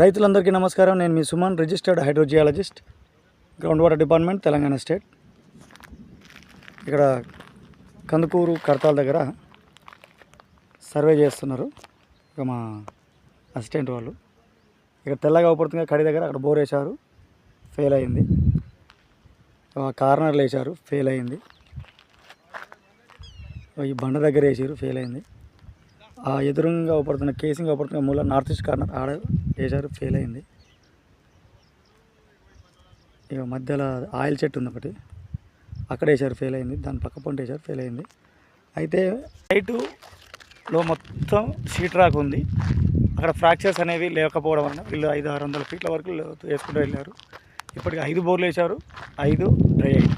రైతులందరికీ నమస్కారం. నేను మీ Suman registered hydrogeologist ground water department Telangana state. ఇక్కడ కందుకూరు కర్తాల దగ్గర సర్వే చేస్తున్నారు. ఇక మా అసిస్టెంట్ వాళ్ళు. ఇక్కడ తెల్లగా అవుపడుతుంది కడి దగ్గర అక్కడ బోర్ వేశారు ఫెయిల్ అయింది. కార్నర్లు వేశారు ఫెయిల్ అయింది. ఈ బండ దగ్గర వేసారు ఫెయిల్ అయింది. ఆ ఎదురుగా అవపడుతున్న కేసింగ్ అవపడుతున్న మూల నార్త్ ఈస్ట్ కార్నర్ ఆడ వేశారు ఫెయిల్ అయింది. ఇక మధ్యలో ఆయిల్ చెట్టు ఉంది ఒకటి. అక్కడ వేశారు ఫెయిల్ అయింది. దాని పక్క పంట వేశారు ఫెయిల్ అయింది. అయితే హైటులో మొత్తం షీట్ రాక్ ఉంది. అక్కడ ఫ్రాక్చర్స్ అనేవి లేకపోవడం వలన వీళ్ళు ఐదు ఆరు వందల ఫీట్ల వరకు వేసుకుంటూ వెళ్ళారు. ఇప్పటికి ఐదు బోర్లు వేశారు. ఐదు డ్రై అయ్యాయి.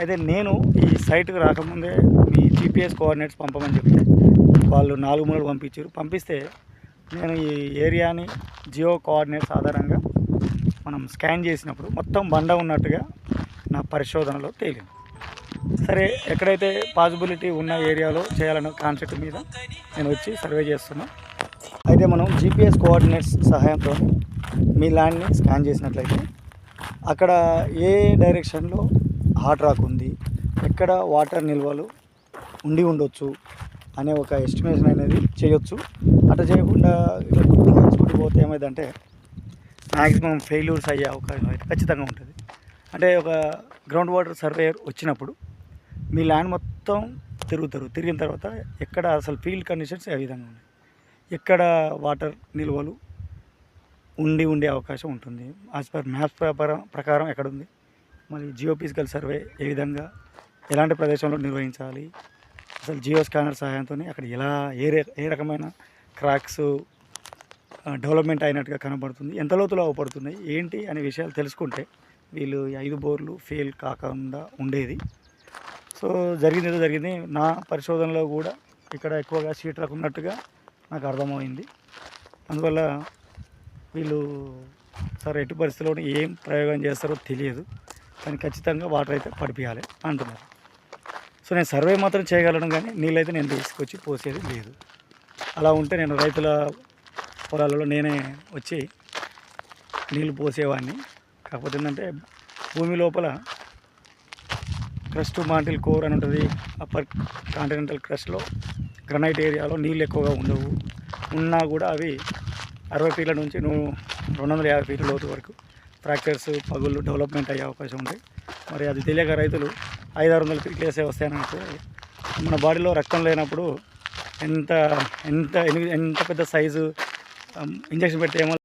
అయితే నేను ఈ సైట్కి రాకముందే మీ జీపీఎస్ కోఆర్డినేట్స్ పంపమని చెప్తే వాళ్ళు నాలుగు మూలలు పంపించారు. పంపిస్తే నేను ఈ ఏరియాని జియో కోఆర్డినేట్స్ ఆధారంగా మనం స్కాన్ చేసినప్పుడు మొత్తం బండ ఉన్నట్టుగా నా పరిశోధనలో తేలింది. సరే ఎక్కడైతే పాసిబిలిటీ ఉన్న ఏరియాలో చేయాలనే కాన్సెప్ట్ మీద నేను వచ్చి సర్వే చేస్తున్నా. అయితే మనం జీపీఎస్ కోఆర్డినేట్స్ సహాయంతో మీ ల్యాండ్ని స్కాన్ చేసినట్లయితే అక్కడ ఏ డైరెక్షన్లో హాట్ రాక్ ఉంది ఎక్కడ వాటర్ నిల్వలు ఉండి ఉండొచ్చు అనే ఒక ఎస్టిమేషన్ అనేది చేయొచ్చు. అట్లా చేయకుండా ఇట్లా పోతే ఏమైందంటే మ్యాక్సిమం ఫెయిల్యూర్స్ అయ్యే అవకాశం అయితే ఖచ్చితంగా ఉంటుంది. అంటే ఒక గ్రౌండ్ వాటర్ సర్వేయర్ వచ్చినప్పుడు మీ ల్యాండ్ మొత్తం తిరుగుతారు. తిరిగిన తర్వాత ఎక్కడ అసలు ఫీల్డ్ కండిషన్స్ ఏ విధంగా ఉన్నాయి? ఎక్కడ వాటర్ నిల్వలు ఉండి ఉండే అవకాశం ఉంటుంది? యాజ్ పర్ మ్యాప్స్ ప్రకారం ప్రకారం ఎక్కడ ఉంది? మరి జియోపిజికల్ సర్వే ఏ విధంగా ఎలాంటి ప్రదేశంలో నిర్వహించాలి? అసలు జియో స్కానర్ సహాయంతో అక్కడ ఎలా ఏ ఏ రకమైన క్రాక్స్ డెవలప్మెంట్ అయినట్టుగా కనబడుతుంది ఎంత లోతులో అవపడుతున్నాయి ఏంటి అనే విషయాలు తెలుసుకుంటే వీళ్ళు ఐదు బోర్లు ఫెయిల్ కాకుండా ఉండేది. సో జరిగింది ఏదో జరిగింది నా పరిశోధనలో కూడా ఇక్కడ ఎక్కువగా సీట్ రకున్నట్టుగా నాకు అర్థమైంది. అందువల్ల వీళ్ళు సార్ ఎట్టి పరిస్థితుల్లో ఏం ప్రయోగం చేస్తారో తెలియదు కానీ ఖచ్చితంగా వాటర్ అయితే పడిపించాలి అంటున్నారు. సో నేను సర్వే మాత్రం చేయగలను కానీ నీళ్ళైతే నేను తీసుకొచ్చి పోసేది లేదు. అలా ఉంటే నేను రైతుల పొలాలలో నేనే వచ్చి నీళ్ళు పోసేవాడిని కాకపోతే ఏంటంటే భూమి లోపల క్రస్ట్ మాంటిల్ కోర్ అని ఉంటుంది అప్పర్ కాంటినెంటల్ క్రస్ట్లో గ్రనైట్ ఏరియాలో నీళ్ళు ఎక్కువగా ఉండవు. ఉన్నా కూడా అవి అరవై ఫీట్ల నుంచి నువ్వు రెండు వందల యాభై ఫీట్ల లోతు వరకు ఫ్రాక్చర్స్ పగుళ్ళు డెవలప్మెంట్ అయ్యే అవకాశం ఉంటాయి. మరి అది తెలియక రైతులు ఐదు ఆరు వందల ఫీట్లు వేసే వస్తాయనంటే మన బాడీలో రక్తం లేనప్పుడు ఎంత ఎంత ఎంత పెద్ద సైజు ఇంజక్షన్ పెడితే ఏమో